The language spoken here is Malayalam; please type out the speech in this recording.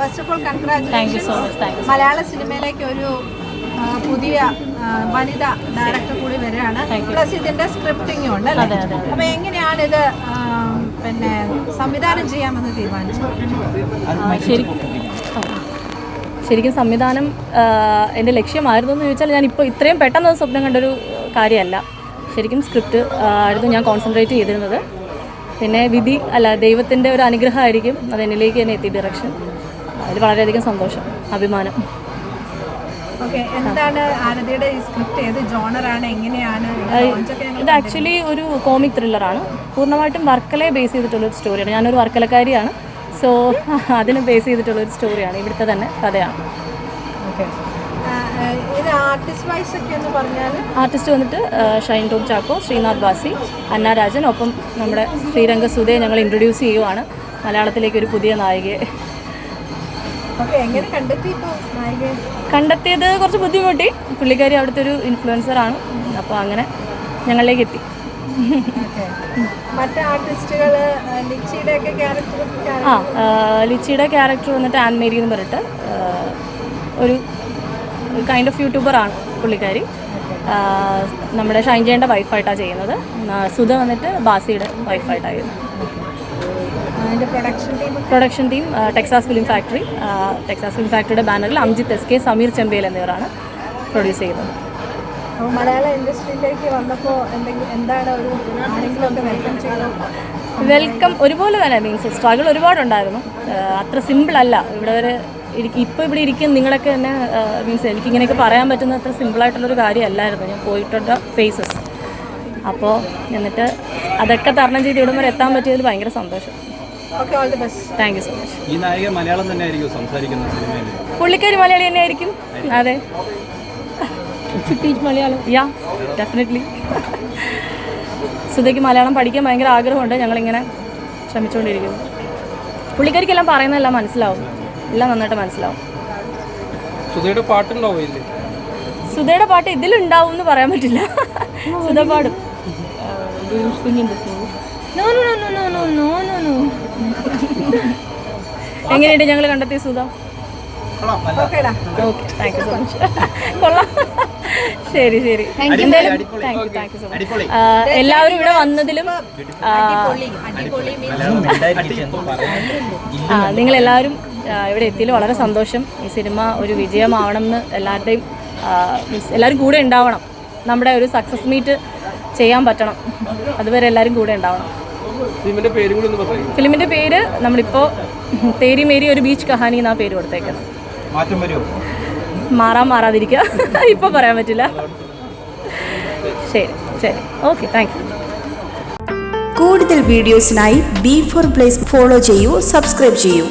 ഫസ്റ്റ് ഓഫ് ഓൾ കൺഗ്രാറ്റുലേഷൻസ് മലയാള സിനിമയിലേക്ക് ഒരു പുതിയ വനിത ഡയറക്ടർ കൂടി വരികയാണ്. പ്ലസ് ഇതിന്റെ സ്ക്രിപ്റ്റിംഗും ഉണ്ട് അല്ലേ. അപ്പൊ എങ്ങനെയാണ് ഇത് പിന്നെ സംവിധാനം ചെയ്യാമെന്ന് തീരുമാനിച്ചു ശരിക്കും സംവിധാനം എന്റെ ലക്ഷ്യമായിരുന്നു എന്ന് ചോദിച്ചാൽ ഞാൻ ഇപ്പോൾ ഇത്രയും പെട്ടെന്ന് സ്വപ്നം കണ്ടൊരു കാര്യമല്ല. ശരിക്കും സ്ക്രിപ്റ്റ് ആയിരുന്നു ഞാൻ കോൺസെൻട്രേറ്റ് ചെയ്തിരുന്നത്. പിന്നെ വിധി അല്ല ദൈവത്തിന്റെ ഒരു അനുഗ്രഹമായിരിക്കും അത് എന്നിലേക്ക് തന്നെ എത്തി ഡയറക്ഷൻ അതിൽ വളരെയധികം സന്തോഷം അഭിമാനം. ഇത് ആക്ച്വലി ഒരു കോമിക് ത്രില്ലറാണ് പൂർണമായിട്ടും വർക്കലയെ ബേസ് ചെയ്തിട്ടുള്ള ഒരു സ്റ്റോറിയാണ് ഞാനൊരു വർക്കലക്കാരിയാണ്. സോ അതിന് ബേസ് ചെയ്തിട്ടുള്ള ഒരു സ്റ്റോറിയാണ് ഇവിടുത്തെ തന്നെ കഥയാണ്. ആർട്ടിസ്റ്റ് വന്നിട്ട് ഷൈൻ ടോം ചാക്കോ ശ്രീനാഥ് ബാസി അന്ന രാജൻ. ഒപ്പം നമ്മുടെ ശ്രീരംഗ സുധയെ ഞങ്ങൾ ഇൻട്രൊഡ്യൂസ് ചെയ്യുവാണ്. മലയാളത്തിലേക്ക് ഒരു പുതിയ നായികയെ കണ്ടെത്തിയത് കുറച്ച് ബുദ്ധിമുട്ടി. പുള്ളിക്കാരി അവിടുത്തെ ഒരു ഇൻഫ്ലുവൻസർ ആണ്. അപ്പോൾ അങ്ങനെ ഞങ്ങളിലേക്ക് എത്തി. ആ ലിച്ചിയുടെ ക്യാരക്ടർ വന്നിട്ട് ആൻമേരി എന്ന് പറഞ്ഞിട്ട് ഒരു കൈൻഡ് ഓഫ് യൂട്യൂബർ ആണ് പുള്ളിക്കാരി. നമ്മുടെ ഷൈൻജയുടെ വൈഫായിട്ടാണ് ചെയ്യുന്നത്. സുധ വന്നിട്ട് ബാസിയുടെ വൈഫായിട്ടാണ് ചെയ്യുന്നത്. അതിന്റെ production team Texas Film Factory Texas Film ഫാക്ടറിയുടെ ബാനറിൽ അംജിത് എസ് കെ സമീർ ചെമ്പേൽ എന്നിവരാണ് പ്രൊഡ്യൂസ് ചെയ്യുന്നത്. മലയാള ഇൻഡസ്ട്രിയിലേക്ക് വന്നപ്പോൾ എന്തെങ്കിലും എന്താണ് ഒരു വെൽക്കം ചെയ്തു വെൽക്കം ഒരുപോലെ തന്നെ മീൻസ് സ്ട്രഗിൾ ഒരുപാടുണ്ടായിരുന്നു. അത്ര സിമ്പിൾ അല്ല. ഇവിടെ വരെ ഇപ്പോൾ ഇവിടെ ഇരിക്കും നിങ്ങളൊക്കെ തന്നെ മീൻസ് എനിക്ക് ഇങ്ങനെയൊക്കെ പറയാൻ പറ്റുന്ന അത്ര സിമ്പിളായിട്ടുള്ളൊരു കാര്യമല്ലായിരുന്നു. ഞാൻ പോയിട്ടുള്ള ഫേസസ് അപ്പോൾ എന്നിട്ട് അതൊക്കെ തരണം ചെയ്ത് ഇവിടം വരെ എത്താൻ പറ്റിയതിൽ ഭയങ്കര സന്തോഷം. താങ്ക് യു സോ മച്ച് ഈ നായിക മലയാളം തന്നെ ആയിരിക്കും സംസാരിക്കുന്ന സിനിമയിൽ. പുള്ളിക്കാരി മലയാളി തന്നെ ആയിരിക്കും. അതെ. മലയാളം യാ ഡെഫിനറ്റ്ലി സുധയ്ക്ക് മലയാളം പഠിക്കാൻ ഭയങ്കര ആഗ്രഹമുണ്ട്. ഞങ്ങളിങ്ങനെ ശ്രമിച്ചുകൊണ്ടിരിക്കുന്നു. പുള്ളിക്കാരിക്കെല്ലാം പറയുന്നതെല്ലാം മനസ്സിലാവും. എല്ലാം നന്നായിട്ട് മനസ്സിലാവും. സുധയുടെ പാട്ടുണ്ടാവും ഇല്ലേ സുധയുടെ പാട്ട് ഇതിലുണ്ടാവും എന്ന് പറയാൻ പറ്റില്ല. സുധ പാടും. എങ്ങനെയുണ്ട് ഞങ്ങൾ കണ്ടെത്തിയ സുധ ഓക്കേടാ okay thank you so much കൊള്ളാം. ശരി ശരി. എന്തായാലും thank you thank you so much എല്ലാവരും ഇവിടെ വന്നതിലും ആ, അടിപൊളി അടിപൊളി മീൻസ് ആ, നിങ്ങളെല്ലാവരും ആ, ഇവിടെ എത്തിയതിൽ വളരെ സന്തോഷം. ഈ സിനിമ ഒരു വിജയമാവണം എന്ന് എല്ലാവരുടെയും എല്ലാവരും കൂടെ ഉണ്ടാവണം. നമ്മുടെ ഒരു സക്സസ് മീറ്റ് ചെയ്യാൻ പറ്റണം. അതുവരെ എല്ലാവരും കൂടെ ഉണ്ടാവണം. ഫിലിമിന്റെ പേരും കൂടി ഒന്ന് പറയും ഫിലിമിന്റെ പേര് നമ്മളിപ്പോ തേരി മേരി ഒരു ബീച്ച് കഹാനി എന്നാ പേര് കൊടുത്തേക്കുന്നത്. മാറ്റം വരുമോ? മാറാൻ മാറാതിരിക്കുക. ഇപ്പൊ പറയാൻ പറ്റില്ല. ശരി ശരി. ഓക്കെ താങ്ക് യു കൂടുതൽ വീഡിയോസിനായി ബി ഫോർ പ്ലേസ് ഫോളോ ചെയ്യൂ സബ്സ്ക്രൈബ് ചെയ്യൂ.